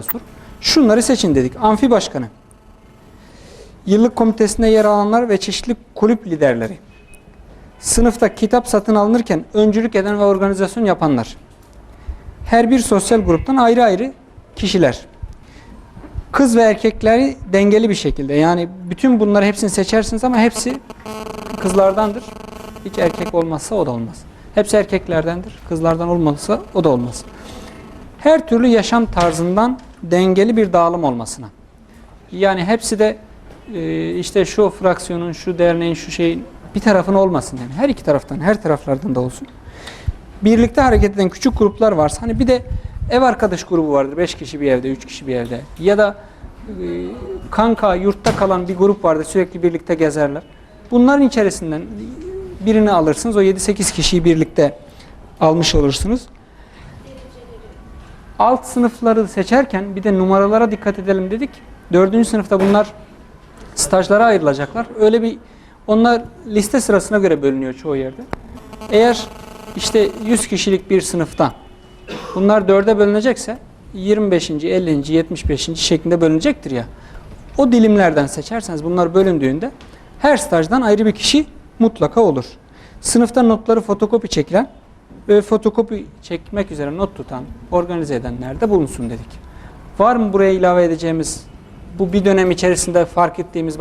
sor. Şunları seçin dedik. Amfi başkanı, yıllık komitesinde yer alanlar ve çeşitli kulüp liderleri, sınıfta kitap satın alınırken öncülük eden ve organizasyon yapanlar, her bir sosyal gruptan ayrı ayrı kişiler, kız ve erkekleri dengeli bir şekilde yani bütün bunları hepsini seçersiniz ama hepsi kızlardandır. Hiç erkek olmazsa o da olmaz. Hepsi erkeklerdendir. Kızlardan olmazsa o da olmaz. Her türlü yaşam tarzından dengeli bir dağılım olmasına. Yani hepsi de e, işte şu fraksiyonun, şu derneğin, şu şeyin bir tarafın olmasın yani. Her iki taraftan, her taraflardan da olsun. Birlikte hareket eden küçük gruplar varsa hani bir de ev arkadaş grubu vardır. Beş kişi bir evde, üç kişi bir evde. Ya da e, kanka, yurtta kalan bir grup vardır. Sürekli birlikte gezerler. Bunların içerisinden birini alırsınız. O 7-8 kişiyi birlikte almış olursunuz. Alt sınıfları seçerken bir de numaralara dikkat edelim dedik. Dördüncü sınıfta bunlar stajlara ayrılacaklar. Öyle bir onlar liste sırasına göre bölünüyor çoğu yerde. Eğer işte 100 kişilik bir sınıfta bunlar dörde bölünecekse 25. 50. 75. şeklinde bölünecektir ya. O dilimlerden seçerseniz bunlar bölündüğünde her stajdan ayrı bir kişi mutlaka olur. Sınıfta notları fotokopi çekilen ve fotokopi çekmek üzere not tutan, organize edenler de bulunsun dedik. Var mı buraya ilave edeceğimiz bu bir dönem içerisinde fark ettiğimiz